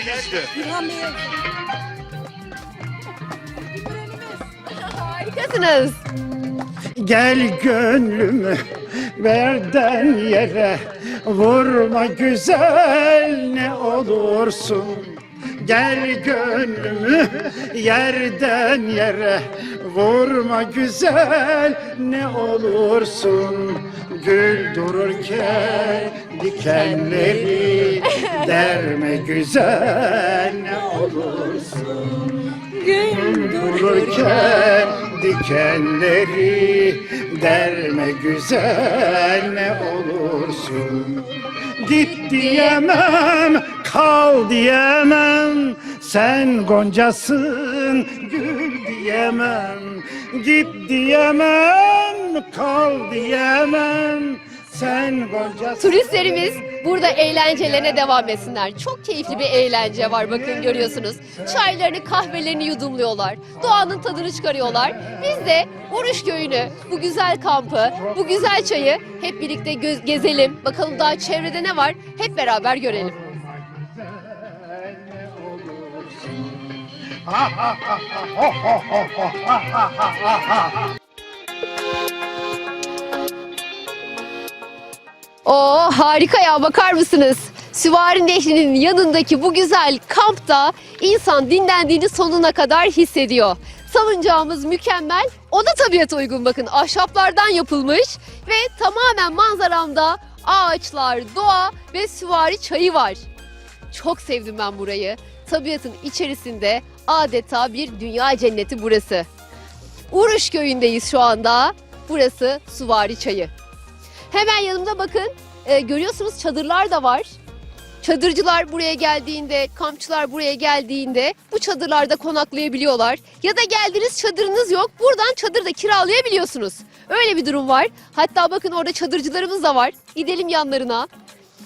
yüzlü. İlhan Harikasınız. Gel gönlümü verden yere Vurma güzel ne olursun Gel gönlümü yerden yere Vurma güzel ne olursun Gül dururken dikenleri Derme güzel ne olursun? Gün Dururken dikenleri derme güzel ne olursun? Git diyemem, kal diyemem Sen goncasın, gül diyemem. Git diyemem, kal diyemem Sen goncasın. Turistlerimiz burada eğlencelerine devam etsinler. Çok keyifli bir eğlence var bakın görüyorsunuz. Çaylarını kahvelerini yudumluyorlar. Doğanın tadını çıkarıyorlar. Biz de Oruç Köyü'nü, bu güzel kampı, bu güzel çayı hep birlikte gezelim. Bakalım daha çevrede ne var hep beraber görelim. Oo harika ya bakar mısınız? Süvari Nehri'nin yanındaki bu güzel kampta insan dinlendiğini sonuna kadar hissediyor. Salıncağımız mükemmel. O da tabiata uygun bakın. Ahşaplardan yapılmış ve tamamen manzaramda ağaçlar, doğa ve süvari çayı var. Çok sevdim ben burayı. Tabiatın içerisinde adeta bir dünya cenneti burası. Uruş köyündeyiz şu anda. Burası Suvari Çayı. Hemen yanımda bakın e, görüyorsunuz çadırlar da var. Çadırcılar buraya geldiğinde, kampçılar buraya geldiğinde bu çadırlarda konaklayabiliyorlar. Ya da geldiniz çadırınız yok, buradan çadır da kiralayabiliyorsunuz. Öyle bir durum var. Hatta bakın orada çadırcılarımız da var. Gidelim yanlarına.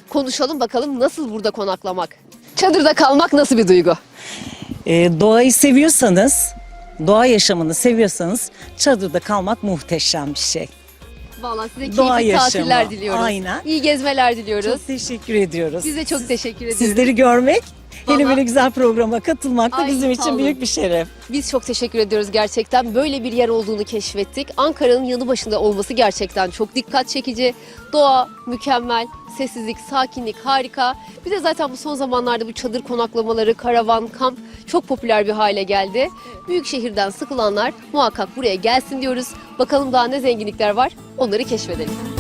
Konuşalım bakalım nasıl burada konaklamak. Çadırda kalmak nasıl bir duygu? Ee, doğayı seviyorsanız, doğa yaşamını seviyorsanız çadırda kalmak muhteşem bir şey. Vallahi size keyifli Doğa yaşamı, tatiller diliyoruz. aynen. İyi gezmeler diliyoruz. Çok teşekkür ediyoruz. Biz de çok teşekkür ediyoruz. Sizleri görmek, hele Vallahi- böyle güzel programa katılmak da Ay, bizim sağ için olun. büyük bir şeref. Biz çok teşekkür ediyoruz gerçekten. Böyle bir yer olduğunu keşfettik. Ankara'nın yanı başında olması gerçekten çok dikkat çekici. Doğa mükemmel, sessizlik, sakinlik harika. Bir de zaten bu son zamanlarda bu çadır konaklamaları, karavan, kamp çok popüler bir hale geldi. Büyük şehirden sıkılanlar muhakkak buraya gelsin diyoruz. Bakalım daha ne zenginlikler var onları keşfedelim.